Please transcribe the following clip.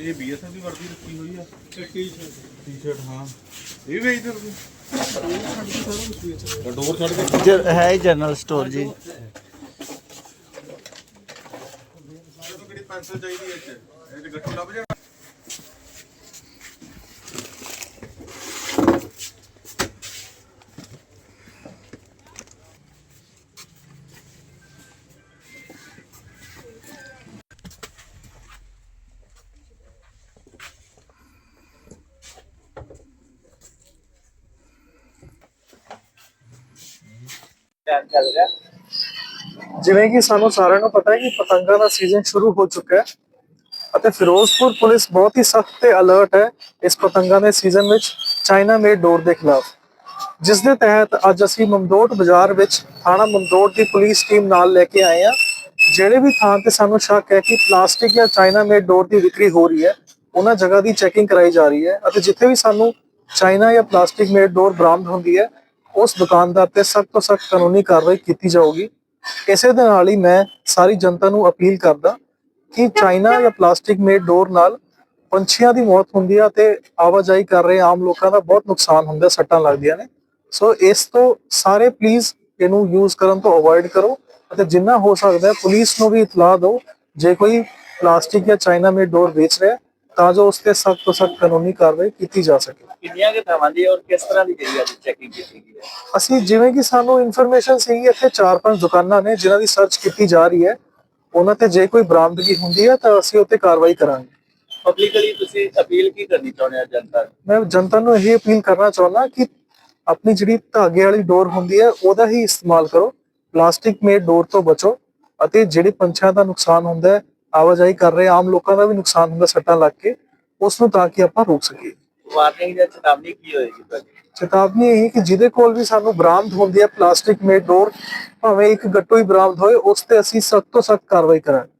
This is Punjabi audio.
ਇਹ ਬੀਐਸਐਫ ਦੀ ਵਰਦੀ ਰੱਖੀ ਹੋਈ ਆ? ਤੇ ਟੀ-ਸ਼ਰਟ ਟੀ-ਸ਼ਰਟ ਹਾਂ। ਇਹ ਵੀ ਵੇਚਦੇ ਤੁਸੀਂ। ਡੋਰ ਛੱਡ ਕੇ ਜ- ਹੈ ਹੀ ਜਨਰਲ ਸਟੋਰ ਜੀ। ਤੁਹਾਨੂੰ ਕਿਹੜੀ ਪੈਨਸਲ ਚਾਹੀਦੀ ਹੈ ਇਹ 'ਚ ਇਹ 'ਚ ਗੱਟੂ ਲੱਭ ਜਾਣਾ ਜਿਵੇਂ ਕਿ ਸਾਨੂੰ ਸਾਰਿਆਂ ਨੂੰ ਪਤਾ ਹੈ ਕਿ ਪਤੰਗਾਂ ਦਾ ਸੀਜ਼ਨ ਸ਼ੁਰੂ ਹੋ ਚੁੱਕਾ ਹੈ ਅਤੇ ਫਿਰੋਜ਼ਪੁਰ ਪੁਲਿਸ ਬਹੁਤ ਹੀ ਸਖਤ ਤੇ ਅਲਰਟ ਹੈ ਇਸ ਪਤੰਗਾਂ ਦੇ ਸੀਜ਼ਨ ਵਿੱਚ ਚਾਈਨਾ ਮੇਡ ਡੋਰ ਦੇ ਖਿਲਾਫ। ਜਿਸ ਦੇ ਤਹਿਤ ਅੱਜ ਅਸੀਂ ਮਮਦੋਟ ਬਾਜ਼ਾਰ ਵਿੱਚ ਥਾਣਾ ਮਮਦੋਟ ਦੀ ਪੁਲਿਸ ਟੀਮ ਨਾਲ ਲੈ ਕੇ ਆਏ ਹਾਂ। ਜਿਹੜੇ ਵੀ ਥਾਂ ਤੇ ਸਾਨੂੰ ਸ਼ੱਕ ਹੈ ਕਿ ਪਲਾਸਟਿਕ ਜਾਂ ਚਾਈਨਾ ਮੇਡ ਡੋਰ ਦੀ ਵਿਕਰੀ ਹੋ ਰਹੀ ਹੈ, ਉਹਨਾਂ ਜਗ੍ਹਾ ਦੀ ਚੈਕਿੰਗ ਕਰਾਈ ਜਾ ਰਹੀ ਹੈ ਅਤੇ ਜਿੱਥੇ ਵੀ ਸਾਨੂੰ ਚਾਈਨਾ ਜਾਂ ਪਲਾਸਟਿਕ ਮੇਡ ਡੋਰ ਬਰਾਮਦ ਹੁੰਦੀ ਹੈ ਉਸ ਦੁਕਾਨਦਾਰ ਤੇ ਸਖਤ ਤੋਂ ਸਖਤ ਕਾਨੂੰਨੀ ਕਾਰਵਾਈ ਕੀਤੀ ਜਾਊਗੀ। ਇਸੇ ਦੇ ਨਾਲ ਹੀ ਮੈਂ ਸਾਰੀ ਜਨਤਾ ਨੂੰ ਅਪੀਲ ਕਰਦਾ ਕਿ ਚਾਈਨਾ ਜਾਂ ਪਲਾਸਟਿਕ ਮੇਡ ਡੋਰ ਨਾਲ ਪੰਛੀਆਂ ਦੀ ਮੌਤ ਹੁੰਦੀ ਹੈ ਤੇ ਆਵਾਜਾਈ ਕਰ ਰਹੇ ਆਮ ਲੋਕਾਂ ਦਾ ਬਹੁਤ ਨੁਕਸਾਨ ਹੁੰਦਾ, ਸੱਟਾਂ ਲੱਗਦੀਆਂ ਨੇ। ਸੋ ਇਸ ਤੋਂ ਸਾਰੇ ਪਲੀਜ਼ ਇਹਨੂੰ ਯੂਜ਼ ਕਰਨ ਤੋਂ ਅਵੋਇਡ ਕਰੋ ਅਤੇ ਜਿੰਨਾ ਹੋ ਸਕਦਾ ਪੁਲਿਸ ਨੂੰ ਵੀ ਇਤਲਾਹ ਦਿਓ। ਜੇ ਕੋਈ ਪਲਾਸਟਿਕ ਜਾਂ ਚਾਈਨਾ ਮੇਡ ਡੋਰ ਵੇਚ ਰਿਹਾ ਤਾਂ ਜੋ ਉਸ ਤੇ ਸਖਤ ਤੋਂ ਸਖਤ ਕਾਨੂੰਨੀ ਕਾਰਵਾਈ ਕੀਤੀ ਜਾ ਸਕੇ। ਕਿੰਨੀਆਂ ਕਿ ਥਾਵਾਂ ਦੀ ਔਰ ਕਿਸ ਤਰ੍ਹਾਂ ਦੀ ਜਿਹੜੀ ਅੱਜ ਚੈਕਿੰਗ ਕੀਤੀ ਗਈ ਹੈ? ਅਸੀਂ ਜਿਵੇਂ ਕਿ ਸਾਨੂੰ ਇਨਫੋਰਮੇਸ਼ਨ ਸੀਗੀ ਇੱਥੇ ਚਾਰ ਪੰਜ ਦੁਕਾਨਾਂ ਨੇ ਜਿਨ੍ਹਾਂ ਦੀ ਸਰਚ ਕੀਤੀ ਜਾ ਰਹੀ ਹੈ। ਉਹਨਾਂ ਤੇ ਜੇ ਕੋਈ ਬਰਾਮਦਗੀ ਹੁੰਦੀ ਹੈ ਤਾਂ ਅਸੀਂ ਉੱਤੇ ਕਾਰਵਾਈ ਕਰਾਂਗੇ। ਪਬਲਿਕਲੀ ਤੁਸੀਂ ਅਪੀਲ ਕੀ ਕਰਨੀ ਚਾਹੁੰਦੇ ਆ ਜਨਤਾ ਨੂੰ? ਮੈਂ ਜਨਤਾ ਨੂੰ ਇਹ ਅਪੀਲ ਕਰਨਾ ਚਾਹੁੰਦਾ ਕਿ ਆਪਣੀ ਜਿਹੜੀ ਧਾਗੇ ਵਾਲੀ ਡੋਰ ਹੁੰਦੀ ਹੈ ਉਹਦਾ ਹੀ ਇਸਤੇਮਾਲ ਕਰੋ। ਪਲਾਸਟਿਕ ਮੇਡ ਡੋਰ ਤੋਂ ਬਚੋ ਅਤੇ ਜਿਹੜੇ ਪੰਛੀਆਂ ਦਾ ਨੁਕਸਾਨ ਹੁੰਦਾ ਹੈ ਆਵਾਜਾਈ ਕਰ ਰਹੇ ਆਮ ਲੋਕਾਂ ਦਾ ਵੀ ਨੁਕਸਾਨ ਹੁੰਦਾ ਸੱਟਾਂ ਲੱਗ ਕੇ ਉਸ ਨੂੰ ਤਾਂ ਕਿ ਆਪਾਂ ਰੋਕ ਸਕੀਏ। ਵਾਰਨਿੰਗ ਜਾਂ ਚੇਤਾਵਨੀ ਕੀ ਹੋਏਗੀ ਤੁਹਾਡੀ? ਚੇਤਾਵਨੀ ਇਹ ਕਿ ਜਿਹਦੇ ਕੋਲ ਵੀ ਸਾਨੂੰ ਬਰਾਮਦ ਹੁੰਦੀ ਹੈ ਪਲਾਸਟਿਕ ਮੇਡ ਡੋਰ ਭਾਵੇਂ ਇੱਕ ਗੱਟੂ ਹੀ ਬਰਾਮਦ ਹੋਏ ਉਸ ਤੇ ਅਸੀਂ ਸਖਤ ਤੋਂ ਸਖਤ ਕਾਰਵਾਈ ਕਰਾਂਗੇ।